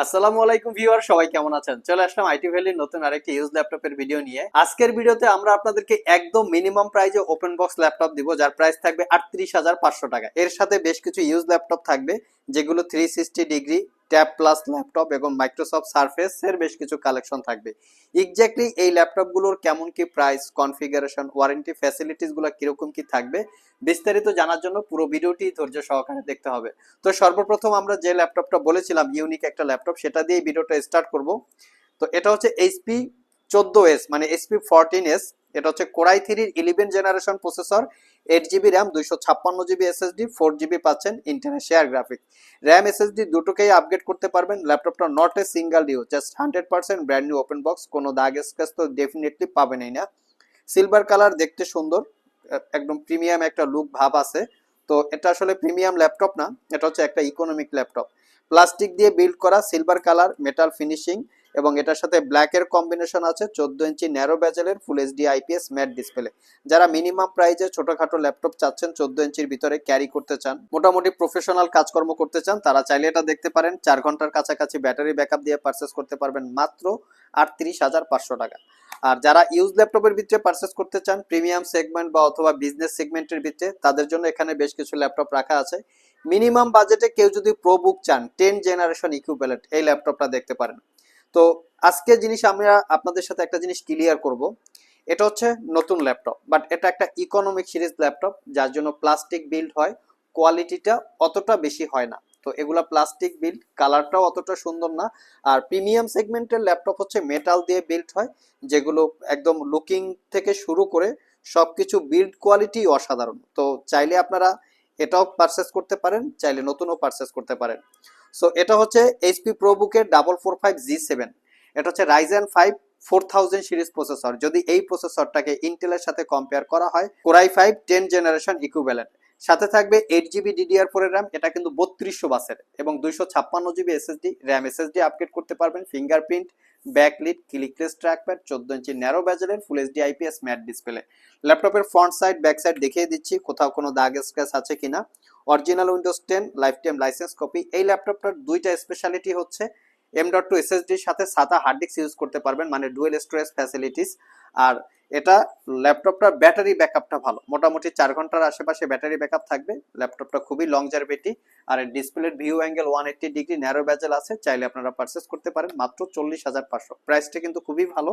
আসসালামু আলাইকুম ভিউয়ার, সবাই কেমন আছেন? চলে আসলাম আইটি ভ্যালির নতুন আরেকটি ইউজ ল্যাপটপের ভিডিও নিয়ে। আজকের ভিডিওতে আমরা আপনাদেরকে একদম মিনিমাম প্রাইজে ওপেন বক্স ল্যাপটপ দিব, যার প্রাইস থাকবে আটত্রিশ হাজার পাঁচশো টাকা। এর সাথে বেশ কিছু ইউজ ল্যাপটপ থাকবে, যেগুলো three sixty degree tab plus laptop এবং মাইক্রোসফট সার্ফেস এর বেশ কিছু কালেকশন থাকবে। এক্স্যাক্টলি এই ল্যাপটপগুলোর কেমন কি প্রাইস কনফিগারেশন ওয়ারেন্টি ফ্যাসিলিটিসগুলো কীরকম কি থাকবে, বিস্তারিত জানার জন্য পুরো ভিডিওটি ধৈর্য সহকারে দেখতে হবে। তো সর্বপ্রথম আমরা যে ল্যাপটপটা বলেছিলাম ইউনিক একটা ল্যাপটপ সেটা দিয়ে ভিডিওটা স্টার্ট করব। তো এটা হচ্ছে এইচপি চোদ্দ এস মানে এইচপি ফোরটিন এস এটা হচ্ছে কোরাই থ্রির eleven generation processor eight GB RAM দুইশো ছাপ্পান্ন জিবি এসএসডি ফোর জিবি পাচ্ছেন internet share graphic RAM SSD দুটোকেই আপগ্রেড করতে পারবেন। ল্যাপটপটা not a single dew just hundred percent brand new open box কোনো দাগ স্ক্র্যাচ তো ডেফিনেটলি পাবেনই না। সিলভার কালার দেখতে সুন্দর, একদম প্রিমিয়াম একটা লুক ভাব আছে। তো এটা আসলে প্রিমিয়াম ল্যাপটপ না, এটা হচ্ছে একটা ইকোনমিক ল্যাপটপ প্লাস্টিক দিয়ে বিল্ড করা সিলভার কালার মেটাল ফিনিশিং এবং এটার সাথে ব্ল্যাকের কম্বিনেশন আছে, চোদ্দ ইঞ্চি narrow ব্যাজেলের full HD IPS matte display যারা মিনিমাম প্রাইজে ছোটখাটো ল্যাপটপ চাচ্ছেন, চোদ্দ ইঞ্চির ভিতরে ক্যারি করতে চান, মোটামুটি প্রফেশনাল কাজকর্ম করতে চান, তারা চাইলে এটা দেখতে পারেন, চার ঘণ্টার কাছাকাছি ব্যাটারি ব্যাকআপ দিয়ে পারচেস করতে পারবেন মাত্র আটত্রিশ হাজার পাঁচশো টাকা। আর যারা ইউজ ল্যাপটপের ভিতরে পারচেস করতে চান প্রিমিয়াম সেগমেন্ট বা অথবা বিজনেস সেগমেন্টের ভিতরে তাদের জন্য এখানে বেশ কিছু ল্যাপটপ রাখা আছে। মিনিমাম বাজেটে কেউ যদি প্রো বুক চান টেন জেনারেশন ইকুইভ্যালেন্ট এই ল্যাপটপটা দেখতে পারেন। তো আজকে জিনিস আমরা আপনাদের সাথে একটা জিনিস ক্লিয়ার করব। এটা হচ্ছে নতুন ল্যাপটপ বাট এটা একটা ইকোনমিক সিরিজ ল্যাপটপ যার জন্য প্লাস্টিক বিল্ড হয় কোয়ালিটিটা অতটা বেশি হয় না। তো এগুলা প্লাস্টিক বিল্ড কালারটাও অতটা সুন্দর না, আর প্রিমিয়াম সেগমেন্টের ল্যাপটপ হচ্ছে মেটাল দিয়ে বিল্ড হয়, যেগুলো একদম লুকিং থেকে শুরু করে সবকিছু বিল্ড কোয়ালিটি অসাধারণ। তো চাইলে আপনারা এটাও পারচেস করতে পারেন, চাইলে নতুনও পারচেস করতে পারেন। সো এটা হচ্ছে HP প্রোবুকের double four five G seven এটা হচ্ছে Ryzen five four thousand series processor যদি এই প্রসেসরটাকে ইন্টেলের সাথে কম্পেয়ার করা হয় core i five ten generation equivalent সাথে থাকবে eight GB DDR four RAM এটা কিন্তু বত্রিশশো বাসের এবং দুইশো ছাপ্পান্ন GB SSD RAM SSD upgrade করতে পারবেন। ফিঙ্গারপ্রিন্ট ব্যাকলিট ক্লিকলেস ট্র্যাকপ্যাড চোদ্দ ইঞ্চি narrow ব্যাজেলের full HD IPS matte display ল্যাপটপের ফ্রন্ট সাইড ব্যাক সাইড দেখিয়ে দিচ্ছি, কোথাও কোনো দাগ স্ক্র্যাচ আছে কিনা। Original Windows ten lifetime licence copy এই ল্যাপটপটার দুইটা স্পেশালিটি হচ্ছে এম ডট টু এসএসডির সাথে সাতা হার্ড ডিস্ক ইউজ করতে পারবেন মানে ডুয়েল স্টোরেজ ফ্যাসিলিটিস আর এটা ল্যাপটপটার ব্যাটারি ব্যাকআপটা ভালো। মোটামুটি চার ঘণ্টার আশেপাশে ব্যাটারি ব্যাকআপ থাকবে। ল্যাপটপটা খুবই লং জারবেটি আর ডিসপ্লের view angle one eighty degree narrow bezel আছে, চাইলে আপনারা পারচেস করতে পারেন, মাত্র চল্লিশ হাজার পাঁচশো। প্রাইসটা কিন্তু খুবই ভালো।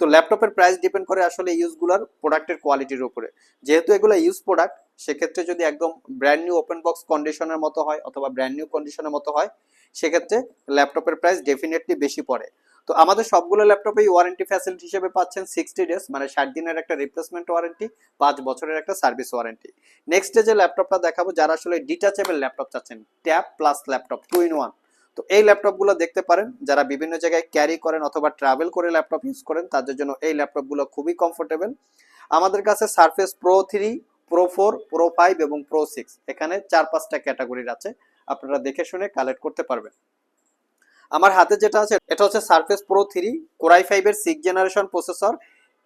তো ল্যাপটপের প্রাইস ডিপেন্ড করে আসলে ইউজগুলোর প্রোডাক্টের কোয়ালিটির উপরে। যেহেতু এগুলো ইউজ প্রোডাক্ট সেক্ষেত্রে যদি একদম ব্র্যান্ড নিউ ওপেন বক্স কন্ডিশনের মতো হয় অথবা ব্র্যান্ড নিউ কন্ডিশনের মতো হয়, সেক্ষেত্রে ল্যাপটপের প্রাইস ডেফিনেটলি বেশি পড়ে। তো আমাদের সবগুলো ল্যাপটপেই ওয়ারেন্টি ফ্যাসিলিটি হিসেবে পাচ্ছেন সিক্সটি ডেজ মানে ষাট দিনের একটা রিপ্লেসমেন্ট ওয়ারেন্টি পাঁচ বছরের একটা সার্ভিস ওয়ারেন্টি নেক্সট যে ল্যাপটপটা দেখাবো, যারা আসলে ডিটাচেবল ল্যাপটপ চাচ্ছেন tab plus laptop two in one তো এই ল্যাপটপগুলো দেখতে পারেন, যারা বিভিন্ন জায়গায় ক্যারি করেন অথবা ট্রাভেল করে ল্যাপটপ ইউজ করেন, তাদের জন্য এই ল্যাপটপগুলো খুবই কমফোর্টেবল আমাদের কাছে Surface Pro three Pro four Pro five এবং প্রো সিক্স এখানে চার, পাঁচটা ক্যাটাগরির আছে। আপনারা দেখে শুনে কালেক্ট করতে পারবেন। আমার হাতে যেটা আছে, এটা হচ্ছে Surface Pro three core i ফাইভের six generation processor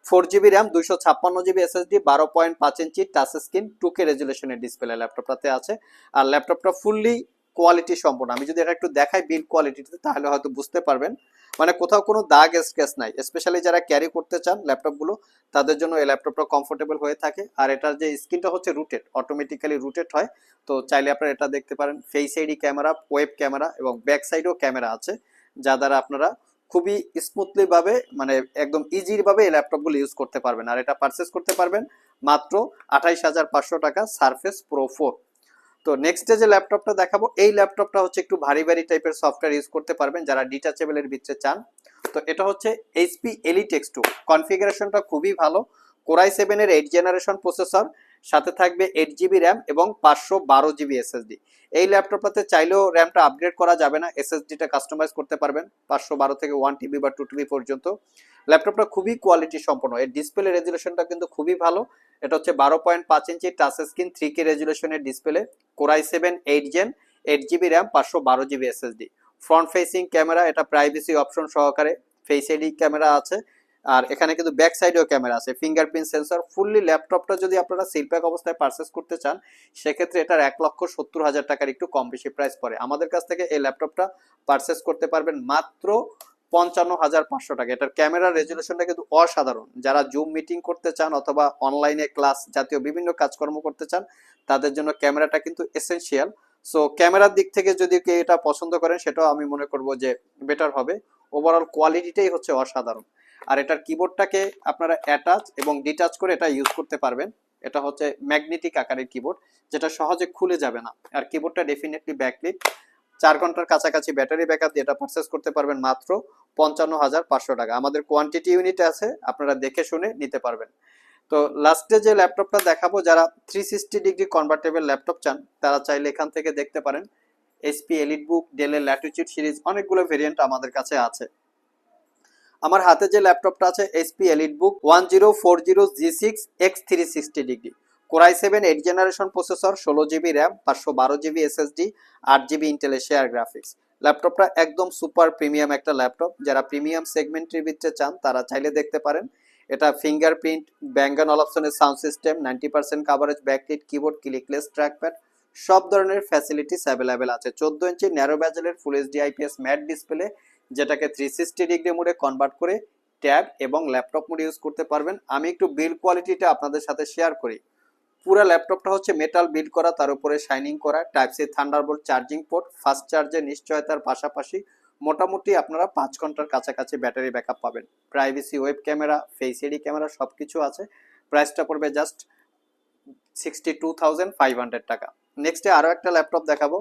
four GB RAM দুইশো ছাপ্পান্ন জিবি এসএসডি বারো পয়েন্ট পাঁচ inch touch screen two K রেজুলেশনের display ল্যাপটপটাতে আছে। আর ল্যাপটপটা ফুললি কোয়ালিটি সম্পূর্ণ। আমি যদি এটা একটু দেখাই বিল্ড কোয়ালিটিতে তাহলে হয়তো বুঝতে পারবেন। মানে কোথাও কোনো দাগ স্কেচ নাই। স্পেশালি যারা ক্যারি করতে চান ল্যাপটপগুলো তাদের জন্য এই ল্যাপটপটা কমফোর্টেবল হয়ে থাকে। আর এটার যে স্ক্রিনটা হচ্ছে রুটেড অটোমেটিক্যালি রুটেড হয়। তো চাইলে আপনারা এটা দেখতে পারেন। Face ID camera web camera এবং ব্যাক সাইডেও ক্যামেরা আছে, যা দ্বারা আপনারা খুবই স্মুথলিভাবে মানে একদম ইজির ভাবে এই ল্যাপটপগুলো ইউজ করতে পারবেন। আর এটা পারচেস করতে পারবেন মাত্র আঠাইশ হাজার পাঁচশো টাকা সারফেস প্রো ফোর তো নেক্সট যে ল্যাপটপটা দেখাবো, এই ল্যাপটপটা হচ্ছে একটু ভারী ভারী টাইপের সফটওয়্যার ইউজ করতে পারবেন যারা ডিটাচেবলের ভিতরে চান। তো এটা হচ্ছে এইচপি এলিটেক্স টু কনফিগারেশনটা খুবই ভালো। কোরাই সেভেনের এইট জেনারেশন প্রসেসর সাথে থাকবে এইট জিবি র্যাম এবং পাঁচশো বারো জিবি এসএসডি এই ল্যাপটপটাতে চাইলেও র্যামটা আপগ্রেড করা যাবে না এসএসডিটা কাস্টমাইজ করতে পারবেন, পাঁচশো বারো থেকে ওয়ান টিবি বা টু টিবি পর্যন্ত। ল্যাপটপটা খুবই কোয়ালিটি সম্পন্ন। এর ডিসপ্লে রেজুলেশনটা কিন্তু খুবই ভালো। এটা হচ্ছে বারো পয়েন্ট পাঁচ ইঞ্চি touch screen three K রেজুলেশনের display core i seven eight gen eight GB RAM পাঁচশো বারো GB SSD front facing camera এটা প্রাইভেসি অপশন সহকারে ফেস আইডি ক্যামেরা আছে, আর এখানে কিন্তু ব্যাক সাইডেও ক্যামেরা আছে ফিঙ্গারপ্রিন্ট সেন্সর ফুললি ল্যাপটপটা যদি আপনারা সিলপ্যাক অবস্থায় পারচেস করতে চান, সেক্ষেত্রে এটার এক লক্ষ সত্তর হাজার টাকার একটু কম বেশি প্রাইস পড়ে। আমাদের কাছ থেকে এই ল্যাপটপটা পারচেস করতে পারবেন মাত্র পঞ্চান্ন হাজার পাঁচশো টাকা। এটার ক্যামেরার রেজলিউশনটা কিন্তু অসাধারণ। যারা জুম মিটিং করতে চান অথবা অনলাইনে ক্লাস জাতীয় বিভিন্ন কাজকর্ম করতে চান, তাদের জন্য ক্যামেরাটা কিন্তু এসেনশিয়াল সো ক্যামেরার দিক থেকে যদি কেউ এটা পছন্দ করেন, সেটাও আমি মনে করব যে বেটার হবে। ওভারঅল কোয়ালিটিটাই হচ্ছে অসাধারণ। আর এটার কিবোর্ডটাকে আপনারা অ্যাটাচ এবং ডিটাচ করে এটা ইউজ করতে পারবেন। এটা হচ্ছে ম্যাগনেটিক আকারের কিবোর্ড যেটা সহজে খুলে যাবে না। আর কিবোর্ডটা ডেফিনেটলি ব্যাকলিট চার ঘণ্টার কাছাকাছি ব্যাটারি ব্যাকআপ দিয়ে এটা পারচেস করতে পারবেন মাত্র পঞ্চান্ন হাজার পাঁচশো টাকা। আমাদের কোয়ান্টিটি ইউনিট আছে, আপনারা দেখে শুনে নিতে পারবেন। তো লাস্টে যে ল্যাপটপটা দেখাবো, যারা three sixty degree convertible laptop চান, তারা চাইলে এখান থেকে দেখতে পারেন। এসপি এলিট বুক ডেলের ল্যাটিচিউড সিরিজ অনেকগুলো ভেরিয়েন্ট আমাদের কাছে আছে। আমার হাতে যে ল্যাপটপটা আছে SP EliteBook one zero four zero G six X three sixty degree core i seven eight generation processor, ষোলো জিবি র্যাম পাঁচশো বারো জিবি এসএসডি আট জিবি ইন্টেলের শেয়ার গ্রাফিক্স ল্যাপটপটা একদম সুপার প্রিমিয়াম একটা ল্যাপটপ। যারা প্রিমিয়াম সেগমেন্টের ভিতরে চান, তারা চাইলে দেখতে পারেন। এটা ফিঙ্গারপ্রিন্ট ব্যাঙ্গান অল অপশনের sound system ninety percent coverage backlit keyboard clickless trackpad সব ধরনের ফ্যাসিলিটিস অ্যাভেলেবেল আছে। চোদ্দ ইঞ্চি narrow ব্যাজেলের full HD IPS matte display যেটাকে থ্রি সিক্সটি ডিগ্রি মোডে কনভার্ট করে ট্যাব এবং ল্যাপটপ মোড ইউজ করতে পারবেন। আমি একটু বিল্ড কোয়ালিটিটা আপনাদের সাথে শেয়ার করি। পুরো ল্যাপটপটা হচ্ছে মেটাল বিল্ড করা, তার উপরে শাইনিং করা type C Thunderbolt charging port fast চার্জের নিশ্চয়তার পাশাপাশি মোটামুটি আপনারা পাঁচ ঘণ্টার কাছাকাছি ব্যাটারি ব্যাকআপ পাবেন। Privacy web camera face ID camera সব কিছু আছে। প্রাইসটা পড়বে just sixty two thousand five hundred টাকা নেক্সটে আরও একটা ল্যাপটপ দেখাবো,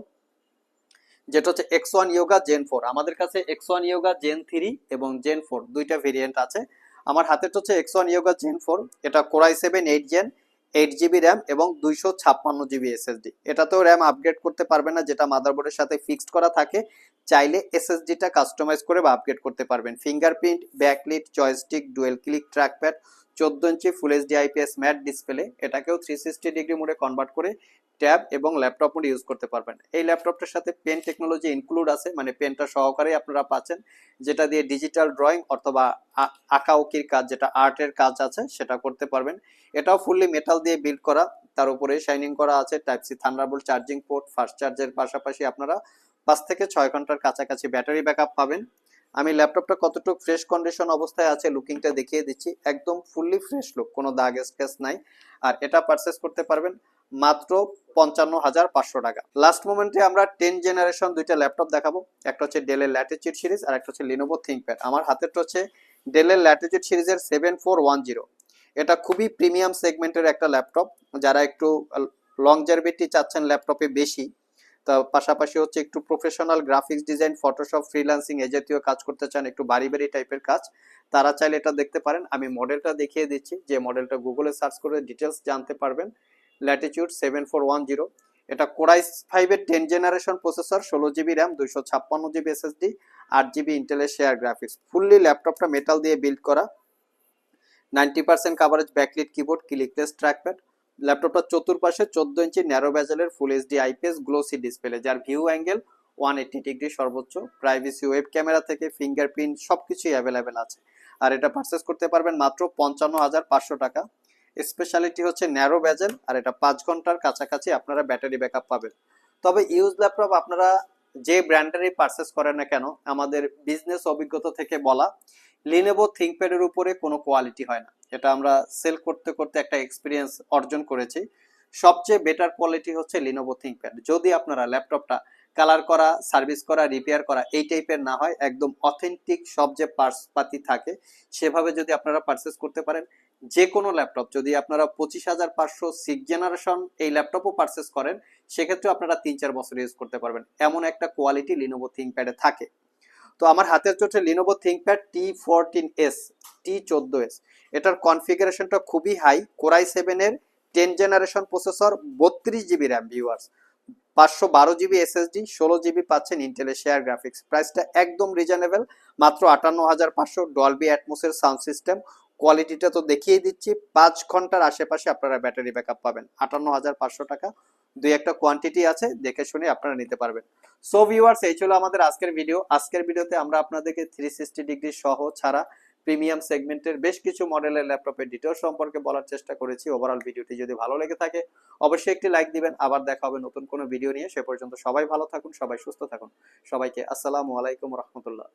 যেটা হচ্ছে X one Yoga gen four আমাদের কাছে X one Yoga gen three এবং জেন ফোর দুইটা ভেরিয়েন্ট আছে। আমার হাতের হচ্ছে X one Yoga gen four এটা core i seven eight gen eight GB RAM এবং দুইশো ছাপ্পান্ন জিবি এসএসডি এটাতেও র্যাম আপগ্রেড করতে পারবে না, যেটা মাদারবোর্ডের সাথে ফিক্সড করা থাকে। চাইলে এসএসডিটা কাস্টমাইজ করে বা আপগ্রেড করতে পারবেন। Fingerprint backlit joystick dual click trackpad চোদ্দ ইঞ্চি full HD IPS matte display এটাকেও থ্রি সিক্সটি ডিগ্রি মোডে কনভার্ট করে ট্যাব এবং ল্যাপটপ মোডে ইউজ করতে পারবেন। এই ল্যাপটপটার সাথে পেন টেকনোলজি ইনক্লুড আছে মানে পেনটা সহকারে আপনারা পাচ্ছেন, যেটা দিয়ে ডিজিটাল ড্রয়িং অথবা আঁকাউকির কাজ, যেটা আর্টের কাজ আছে, সেটা করতে পারবেন। এটাও ফুললি মেটাল দিয়ে বিল্ড করা, তার উপরে শাইনিং করা আছে type C Thunderbolt charging port fast চার্জের পাশাপাশি আপনারা পাঁচ থেকে ছয় ঘণ্টার কাছাকাছি ব্যাটারি ব্যাকআপ পাবেন। আমি ল্যাপটপটা কতটুকু ফ্রেশ কন্ডিশন অবস্থায় আছে লুকিংটা দেখিয়ে দিচ্ছি। একদম ফুললি ফ্রেশ লুক কোনো দাগ স্কেচ নাই। আর এটা পারচেস করতে পারবেন। মাত্র পঞ্চান্ন হাজার পাঁচশো টাকা। লাস্ট মোমেন্টে আমরা টেন জেনারেশন দুইটা ল্যাপটপ দেখাবো। একটা হচ্ছে ডেলের ল্যাটিচিউড সিরিজ আর একটা হচ্ছে লিনোভো থিঙ্কপ্যাড আমার হাতেরটা হচ্ছে ডেলের ল্যাটিচিউড সিরিজের সেভেন ফোর ওয়ান জিরো এটা খুবই প্রিমিয়াম সেগমেন্টের একটা ল্যাপটপ যারা একটু লংজারভিটি চাচ্ছেন ল্যাপটপে বেশি, তা পাশাপাশি হচ্ছে একটু professional graphics design Photoshop freelancing এ জাতীয় কাজ করতে চান, একটু বাড়ি বাড়ি টাইপের কাজ, তারা চাইলে এটা দেখতে পারেন। আমি মডেলটা দেখিয়ে দিচ্ছি। যে মডেলটা গুগলে সার্চ করে ডিটেলস জানতে পারবেন। Latitude seven four one zero এটা কোরাইস ফাইভের টেন জেনারেশন প্রসেসর ষোলো জিবি র্যাম দুইশো ছাপ্পান্ন জিবি এসএসডি আট জিবি ইন্টেলের শেয়ার গ্রাফিক্স ফুললি ল্যাপটপটা মেটাল দিয়ে বিল্ড করা। Ninety percent coverage backlit keyboard clickless trackpad ল্যাপটপটা চতুর্পাশে চোদ্দ ইঞ্চি narrow ব্যাজেলের full HD IPS glossy display যার view angle one eighty degree সর্বোচ্চ। প্রাইভেসি ওয়েব ক্যামেরা থেকে ফিঙ্গারপ্রিন্ট সব কিছুই অ্যাভেলেবেল আছে। আর এটা পারচেস করতে পারবেন মাত্র পঞ্চান্ন হাজার পাঁচশো টাকা। স্পেশালিটি হচ্ছে ন্যারো ব্যাজেল আর এটা পাঁচ ঘণ্টার কাছাকাছি আপনারা ব্যাটারি ব্যাকআপ পাবেন। তবে ইউজ ল্যাপটপ আপনারা যে ব্র্যান্ডেরই পারচেস করেন না কেন, আমাদের বিজনেস অভিজ্ঞতা থেকে বলা লিনেভো থিঙ্কপ্যাডের উপরে কোনো কোয়ালিটি হয় না। এটা আমরা সেল করতে করতে একটা এক্সপিরিয়েন্স অর্জন করেছি। সবচেয়ে বেটার কোয়ালিটি হচ্ছে লিনোভো থিঙ্কপ্যাড যদি আপনারা ল্যাপটপটা কালার করা সার্ভিস করা রিপেয়ার করা, এই টাইপের না হয়, একদম অথেন্টিক সব যে পার্টস পাতি থাকে, সেভাবে যদি আপনারা পারচেস করতে পারেন যে কোনো ল্যাপটপ যদি আপনারা পঁচিশ হাজার পাঁচশো সিক্স জেনারেশন এই ল্যাপটপও পারচেস করেন সেক্ষেত্রে আপনারা তিন চার বছর ইউজ করতে পারবেন। এমন একটা কোয়ালিটি লিনোভো থিঙ্কপ্যাডে থাকে। তো আমার হাতের চোটে Lenovo ThinkPad T fourteen S T চোদ্দ এস এটার কনফিগারেশনটা খুবই হাই কোরাই সেভেনের টেন জেনারেশন প্রসেসর বত্রিশ জিবি র্যাম ভিউয়ার্স পাঁচশো বারো জিবি এসএসডি ষোলো জিবি পাচ্ছেন ইন্টেলের শেয়ার গ্রাফিক্স প্রাইসটা একদম রিজনেবল মাত্র আটান্ন হাজার পাঁচশো ডলবি অ্যাটমোসের সাউন্ড সিস্টেম কোয়ালিটিটা তো দেখিয়ে দিচ্ছি। পাঁচ ঘণ্টার আশেপাশে আপনারা ব্যাটারি ব্যাকআপ পাবেন। আটান্ন হাজার পাঁচশো টাকা। দুই একটা কোয়ান্টিটি আছে, দেখে শুনে আপনারা নিতে পারবেন। সো ভিউয়ার্স এই ছিল আমাদের আজকের ভিডিও আজকের ভিডিওতে আমরা আপনাদেরকে থ্রি সিক্সটি ডিগ্রি সহ ছাড়া প্রিমিয়াম সেগমেন্টের বেশ কিছু মডেলের ল্যাপটপের ডিটেলস সম্পর্কে বলার চেষ্টা করেছি। ওভারঅল ভিডিওটি যদি ভালো লেগে থাকে, অবশ্যই একটি লাইক দিবেন। আবার দেখা হবে নতুন কোনো ভিডিও নিয়ে। সে পর্যন্ত সবাই ভালো থাকুন, সবাই সুস্থ থাকুন। সবাইকে আসসালামু আলাইকুম রহমতুল্লাহ।